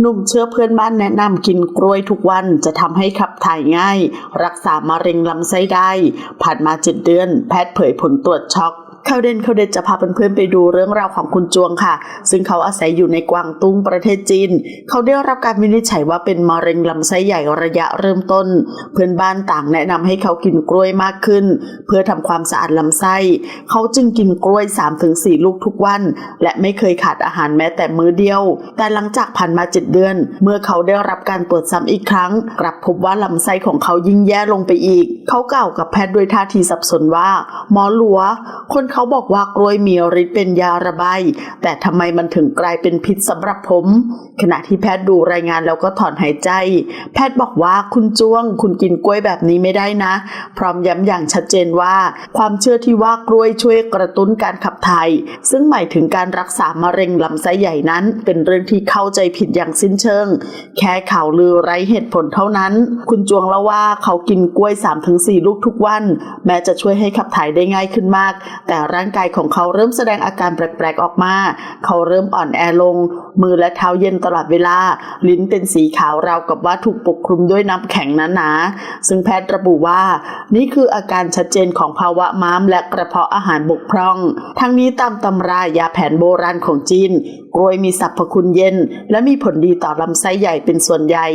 หนุ่มเชื้อเพื่อนบ้านแนะนำกินกล้วยทุกวันจะทำให้ขับถ่ายง่าย รักษามะเร็งลำไส้ได้ ผ่านมาเจ็ดเดือน แพทย์เผยผลตรวจช็อก ข่าวเด่นข่าวเด็ดจะพาเพื่อนๆไปดูเรื่องราวของคุณจวงค่ะ ซึ่งเขาอาศัยอยู่ในกวางตุ้งประเทศจีน เขาได้รับการวินิจฉัยว่าเป็นมะเร็งลำไส้ใหญ่ระยะเริ่มต้น เพื่อนบ้านต่างแนะนำให้เขากินกล้วยมากขึ้น เพื่อทำความสะอาดลำไส้ เขาจึงกินกล้วย 3-4 ลูกทุกวัน และไม่เคยขาดอาหารแม้แต่มื้อเดียว แต่หลังจากผ่านมา 7 เดือน เมื่อเขาได้รับการตรวจซ้ำอีกครั้ง กลับพบว่าลำไส้ของเขายิ่งแย่ลงไปอีก เขากล่าวกับแพทย์ด้วยท่าทีสับสนว่าหมอหลัว คนเขาบอกว่ากล้วยมีฤทธิ์เป็นยาระบาย แต่ทำไมมันถึงกลายเป็นพิษสำหรับผม ขณะที่แพทย์ดูรายงานแล้วก็ถอนหายใจ แพทย์บอกว่าคุณจ้วง คุณกินกล้วยแบบนี้ไม่ได้นะ พร้อมย้ำอย่างชัดเจนว่า ความเชื่อที่ว่ากล้วยช่วยกระตุ้นการขับถ่ายซึ่งหมายถึงการรักษามะเร็งลำไส้ใหญ่นั้น เป็นเรื่องที่เข้าใจผิดอย่างสิ้นเชิง แค่ข่าวลือไร้เหตุผลเท่านั้น คุณจวงเล่าว่าเขากินกล้วย 3-4 ลูกทุกวัน แม้จะช่วยให้ขับถ่ายได้ง่ายขึ้นมาก แต่ร่างกายของเขาเริ่มแสดงอาการแปลกๆออกมา เขาเริ่มอ่อนแอลง มือและเท้าเย็นตลอดเวลา ลิ้นเป็นสีขาวราวกับว่าถูกปกคลุมด้วยน้ำแข็งหนาๆซึ่งแพทย์ระบุว่า นี่คืออาการชัดเจนของภาวะม้ามและกระเพาะอาหารบกพร่อง ทั้งนี้ตามตำรายาแผนโบราณของจีนกล้วยมีสรรพคุณเย็น และมีผลดีต่อลำไส้ใหญ่เป็นส่วนใหญ่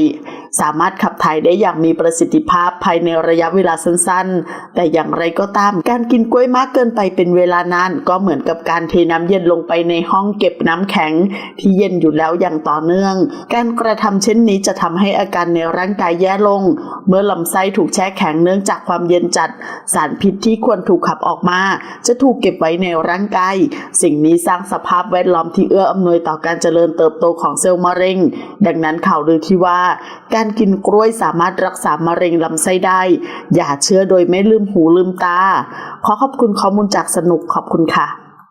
สามารถขับถ่ายได้อย่างมีประสิทธิภาพภายในระยะเวลาสั้นๆ แต่อย่างไรก็ตาม การกินกล้วยมากเกินไปเป็นเวลานาน ก็เหมือนกับการเทน้ำเย็นลงไปในห้องเก็บน้ำแข็ง ที่เย็นอยู่แล้วอย่างต่อเนื่อง การกระทำเช่นนี้จะทำให้อาการในร่างกายแย่ลง เมื่อลำไส้ถูกแช่แข็งเนื่องจากความเย็นจัด สารพิษที่ควรถูกขับออกมา จะถูกเก็บไว้ในร่างกาย สิ่งนี้สร้างสภาพแวดล้อมที่เอื้ออำนวยต่อการเจริญเติบโตของเซลล์มะเร็ง ดังนั้นข่าวลือที่ว่าการการกินกล้วยสามารถรักษามะเร็งลำไส้ได้ อย่าเชื่อโดยไม่ลืมหูลืมตา ขอขอบคุณข้อมูลจากสนุกขอบคุณค่ะ